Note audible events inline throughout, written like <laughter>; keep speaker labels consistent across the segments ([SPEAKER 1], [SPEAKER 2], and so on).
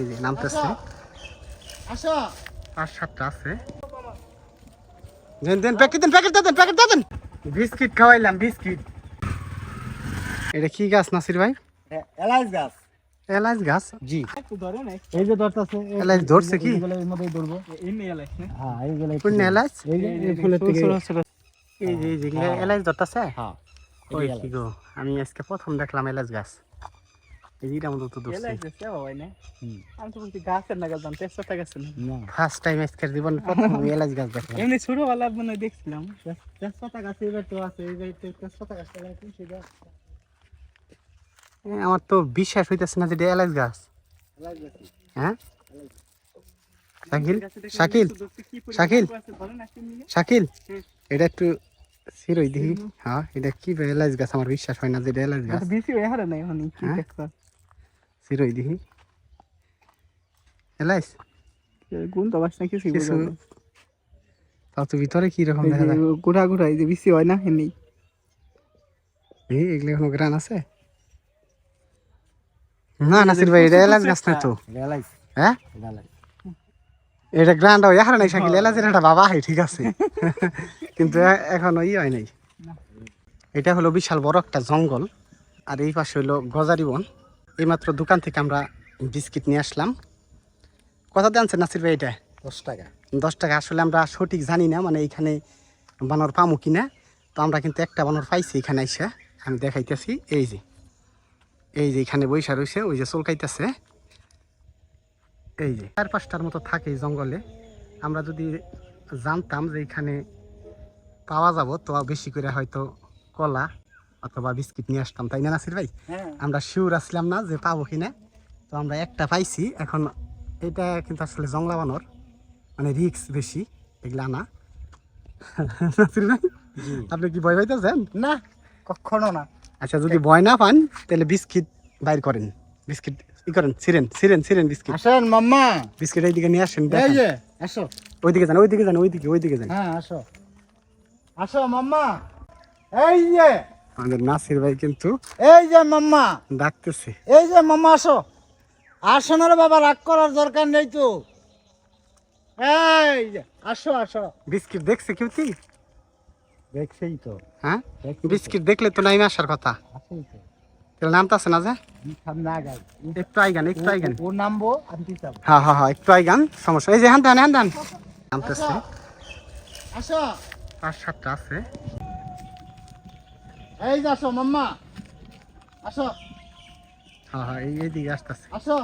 [SPEAKER 1] এই যে নামতেছে।
[SPEAKER 2] আসো।
[SPEAKER 1] পাঁচ সাতটা আছে। দেন দেন প্যাকেট দেন প্যাকেট দেন প্যাকেট দেন। বিস্কিট খাওয়াইলাম বিস্কিট। এটা কি গাছ নাসির ভাই?
[SPEAKER 2] এলাচ গাছ।
[SPEAKER 1] এলাচ গাছ? জি।
[SPEAKER 2] একটু ধরে না। এই যে ধরতেছে
[SPEAKER 1] এলাচ ধরছে কি?
[SPEAKER 2] এইগুলো এর মধ্যেই ধরবো।
[SPEAKER 3] এমনি এলাইস না?
[SPEAKER 2] হ্যাঁ এইগুলো
[SPEAKER 1] কোন এলাচ
[SPEAKER 2] এই যে ফুলের থেকে।
[SPEAKER 1] এই যে এই যে এলাচ ধরতেছে?
[SPEAKER 2] হ্যাঁ।
[SPEAKER 1] ওই কি গো আমি আজকে প্রথম দেখলাম এলাচ গাছ। যেটা তো
[SPEAKER 3] না। আমি তো বলছি গাছের না গাছ তেজপাতা গাছের না।
[SPEAKER 2] না।
[SPEAKER 1] ফার্স্ট টাইম আজকের জীবন প্রথম এলাচ গাছ দেখলাম।
[SPEAKER 3] এমনি ছোটবেলা মনে দেখছিলাম।
[SPEAKER 2] তেজপাতা গাছ এবার তো আছে এই যে তেজপাতা গাছটা লাগাইছি সেটা
[SPEAKER 1] আমার তো বিশ্বাস হইতেছে না যে এটা এলাচ গাছ। হ্যাঁ? শাকিল? শাকিল? শাকিল? শাকিল? এটা একটু সিরই দেখি। হ্যাঁ এটা কি এলাচ গাছ? আমার বিশ্বাস হয় না যে এটা এলাচ গাছ।
[SPEAKER 3] বেশি হয়ে নাই এখন কি
[SPEAKER 1] হ্যাঁ?
[SPEAKER 3] দেখছ
[SPEAKER 1] সিরই
[SPEAKER 3] গুণ তো বাস না কিছু
[SPEAKER 1] কিছু তাও তো ভিতরে কি রকম দেখা যায়?
[SPEAKER 3] গুড়া গুড়া এই যে বেশি হয় না এমনি
[SPEAKER 1] এই এগুলো কোনো গ্রান আছে? না নাসির ভাই এটা এলাচ গাছ না তো।
[SPEAKER 2] এলাচ
[SPEAKER 1] হ্যাঁ
[SPEAKER 2] এলাচ
[SPEAKER 1] এটা গ্রান্ড হয় হারা নাই শাকিল এলাচের একটা বাবা হয় ঠিক আছে। কিন্তু এখনও ই হয় নাই। এটা হলো বিশাল বড় একটা জঙ্গল আর এই পাশে হলো গজারি বন এইমাত্র দোকান থেকে আমরা বিস্কিট নিয়ে আসলাম। কত আনছেন নাসির ভাই এটা?
[SPEAKER 2] দশ টাকা।
[SPEAKER 1] দশ টাকা। আসলে আমরা সঠিক জানি না মানে এইখানে বানর পামু কিনা। তো আমরা কিন্তু একটা বানর পাইছি এখানে আইসা আমি দেখাইতেছি এই যে। এই যে এখানে বৈশা রয়েছে ওই যে চলকাইতেছে। এই যে। চার পাঁচটার মতো থাকে এই জঙ্গলে। আমরা যদি জানতাম যে এখানে পাওয়া যাব তো বেশি করে হয়তো কলা অথবা বিস্কিট নিয়ে আসতাম তাই না নাসির ভাই?
[SPEAKER 2] হ্যাঁ।
[SPEAKER 1] আমরা শিওর আসলাম না যে পাবো কিনা। তো আমরা একটা পাইছি এখন এটা কিন্তু আসলে জংলা বানর মানে রিক্স বেশি এগুলা না। <laughs> নাসির ভাই আপনি কি ভয় পাইতেছেন?
[SPEAKER 2] না কখনো না।
[SPEAKER 1] আচ্ছা যদি ভয় না পান তাহলে বিস্কিট বাইর করেন। বিস্কিট ই করেন সিরেন সিরেন সিরেন বিস্কিট।
[SPEAKER 2] আসেন মাম্মা।
[SPEAKER 1] বিস্কিট এইদিকে নিয়ে আসেন
[SPEAKER 2] এই যে আসো।
[SPEAKER 1] ওইদিকে যান ওইদিকে যান ওইদিকে ওইদিকে যান।
[SPEAKER 2] হ্যাঁ আসো। আসো মাম্মা। এই যে
[SPEAKER 1] আমাদের নাসির ভাই কিন্তু
[SPEAKER 2] এই যে মাম্মা
[SPEAKER 1] ডাকতেছে।
[SPEAKER 2] এই যে মাম্মা আসো। আসো না রে বাবা রাগ করার দরকার নেই তো। এই যে আসো আসো।
[SPEAKER 1] বিস্কিট দেখছে কেউ কি?
[SPEAKER 2] দেখছেই তো।
[SPEAKER 1] হ্যাঁ? বিস্কিট দেখলে তো নাইমে আসার কথা। তাহলে নামতাছে না যে? একটু আইগান একটু আইগান
[SPEAKER 2] ও নামবো
[SPEAKER 1] হ্যাঁ হ্যাঁ হ্যাঁ একটু আইগান সমস্যা। এই যে হ্যান দান হ্যান দান। নামতেছে।
[SPEAKER 2] আসো।
[SPEAKER 1] পাঁচ সাতটা আছে।
[SPEAKER 2] এই যে আসো মাম্মা। আসো।
[SPEAKER 1] হ্যাঁ হ্যাঁ এই এইদিকে আসতেছে।
[SPEAKER 2] আসো।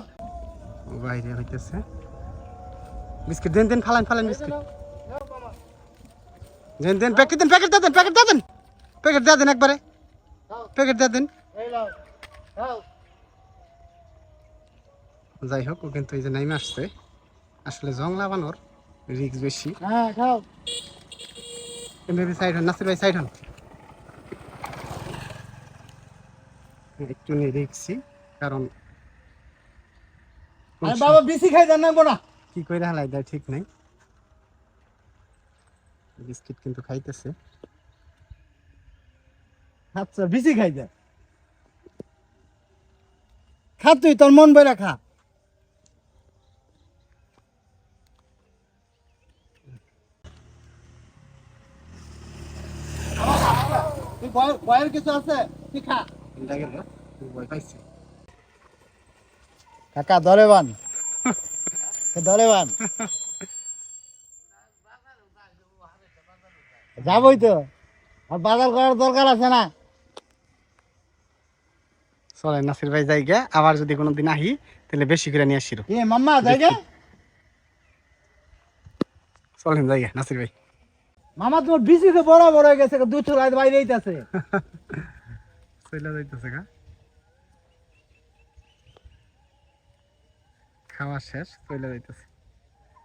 [SPEAKER 1] ও বাইরে হইতেছে। বিস্কিট দেন দেন ফালান ফালান বিস্কিট। দেন দেন প্যাকেট দেন প্যাকেট দেন প্যাকেট দেন প্যাকেট দেন একবারে। প্যাকেট দেন।
[SPEAKER 2] এই লাও লাও
[SPEAKER 1] যাই হোক ও কিন্তু এই যে নাইমে আসছে। আসলে জংলা বানর রিক্স বেশি।
[SPEAKER 2] হ্যাঁ খাও।
[SPEAKER 1] সাইড হন নাসির ভাই সাইড হন। একটু রিক্সি কারণ
[SPEAKER 2] আরে বাবা বেশি খাই দেন না না
[SPEAKER 1] কি করে হালাই দেয় ঠিক নাই। বিস্কিট কিন্তু খাইতেছে।
[SPEAKER 2] আচ্ছা বেশি খাই দেন খা তুই তোর মন বই রাখা তুই বয়- বয়ের কিছু আছে? তুই খা।
[SPEAKER 1] গেল
[SPEAKER 2] কাকা দরেবান দরেবান <laughs> যাবই তো। আর বাজার করার দরকার আছে না।
[SPEAKER 1] চলে নাসির ভাই জায়গা আবার যদি কোনোদিন আহি তাহলে বেশি করে নিয়ে আসির।
[SPEAKER 2] এ মাম্মা জায়গা
[SPEAKER 1] চলেন জায়গা নাসির ভাই।
[SPEAKER 2] মামা তোমার বিসি তো বড় বড় হয়ে গেছে চুলাই বাইরে <laughs>
[SPEAKER 1] চলে যাইতেছে গা। খাওয়া শেষ চলে যাইতেছে।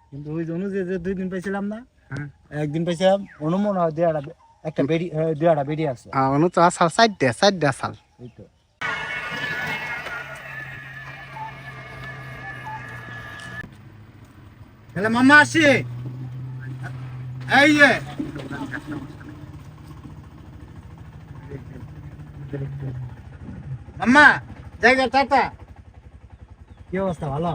[SPEAKER 2] কিন্তু ওই জন্য যে দুই দিন পাইছিলাম না
[SPEAKER 1] হ্যাঁ।
[SPEAKER 2] একদিন পাইছিলাম অনুমন হয় দেড়া একটা বেডি দেড়া বেডি আছে।
[SPEAKER 1] অনু তো আসাল সাইড দে সাইড দে আসাল।
[SPEAKER 2] এই তো। তাহলে মামা আসি। এই যে। মাম্মা জায়গা টাটা কি অবস্থা ভালো?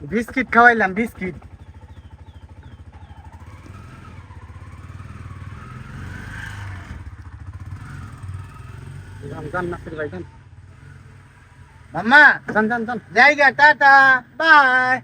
[SPEAKER 1] বিস্কিট খাওয়াইলাম বিস্কিট।
[SPEAKER 2] মাম্মা
[SPEAKER 1] যান, যান, যান।
[SPEAKER 2] জায়গা টাটা বাই